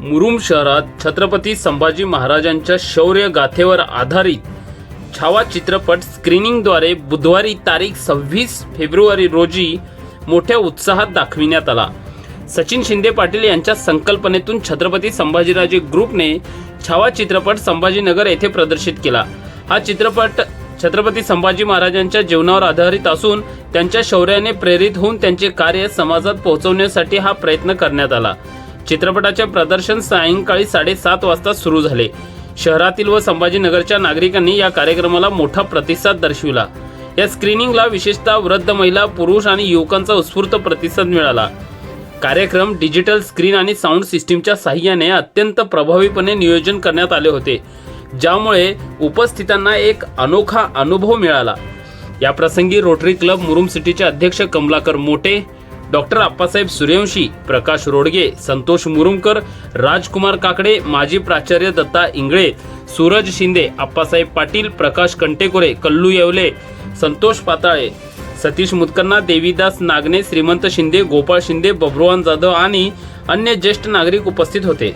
मुरुम शहरात छत्रपती संभाजी महाराजांच्या शौर्य गाथेवर आधारित छावा चित्रपट स्क्रीनिंगद्वारे बुधवारी तारीख सव्वीस फेब्रुवारी रोजी मोठ्या उत्साहात दाखविण्यात आला. सचिन शिंदे पाटील यांच्या संकल्पनेतून छत्रपती संभाजीराजे ग्रुपने छावा चित्रपट संभाजीनगर येथे प्रदर्शित केला. हा चित्रपट छत्रपती संभाजी महाराजांच्या जीवनावर आधारित असून त्यांच्या शौर्याने प्रेरित होऊन त्यांचे कार्य समाजात पोहोचवण्यासाठी हा प्रयत्न करण्यात आला. चित्रपटाचे प्रदर्शन सायंकाळी साडेसात वाजता सुरू झाले. शहरातील व संभाजीनगरच्या नागरिकांनी या कार्यक्रमाला मोठा प्रतिसाद दर्शविला. या स्क्रीनिंगला विशेषतः वृद्ध महिला पुरुष आणि युवकांचा उत्स्फूर्त प्रतिसाद मिळाला. कार्यक्रम डिजिटल स्क्रीन आणि साऊंड सिस्टीमच्या साह्याने अत्यंत प्रभावीपणे नियोजन करण्यात आले होते. ज्यामुळे उपस्थितांना एक अनोखा अनुभव मिळाला. या प्रसंगी रोटरी क्लब मुरुम सिटीचे अध्यक्ष कमलाकर मोटे डॉक्टर आप्पासाहेब सूर्यवंशी प्रकाश रोडगे संतोष मुरुमकर राजकुमार काकडे माजी प्राचार्य दत्ता इंगळे सूरज शिंदे आप्पासाहेब पाटील प्रकाश कंटेकोरे कल्लू येवले संतोष पाताळे सतीश मुतकन्ना देवीदास नागने श्रीमंत शिंदे गोपाळ शिंदे बब्रुवान जाधव आणि अन्य ज्येष्ठ नागरिक उपस्थित होते.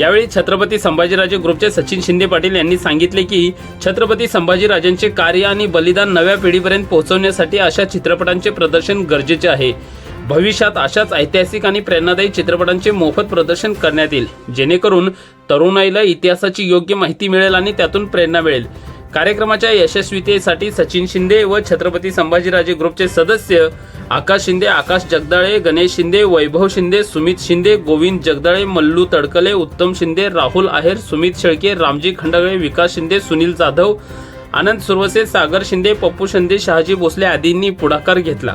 यावेळी छत्रपती संभाजीराजे ग्रुपचे सचिन शिंदे पाटील यांनी सांगितले की छत्रपती संभाजीराजांचे कार्य आणि बलिदान नव्या पिढीपर्यंत पोहोचवण्यासाठी अशा चित्रपटांचे प्रदर्शन गरजेचे आहे. भविष्यात अशाच ऐतिहासिक आणि प्रेरणादायी चित्रपटांचे मोफत प्रदर्शन करण्यात येईल. जेणेकरून तरुणाईला इतिहासाची योग्य माहिती मिळेल आणि त्यातून प्रेरणा मिळेल. कार्यक्रमाच्या यशस्वीतेसाठी सचिन शिंदे व छत्रपती संभाजीराजे ग्रुपचे सदस्य आकाश शिंदे आकाश जगदाळे गणेश शिंदे वैभव शिंदे सुमित शिंदे गोविंद जगदाळे मल्लू तडकले उत्तम शिंदे राहुल आहेर सुमित शेळके रामजी खंडागळे विकास शिंदे सुनील जाधव आनंद सुरवसे सागर शिंदे पप्पू शिंदे शहाजी भोसले आदींनी पुढाकार घेतला.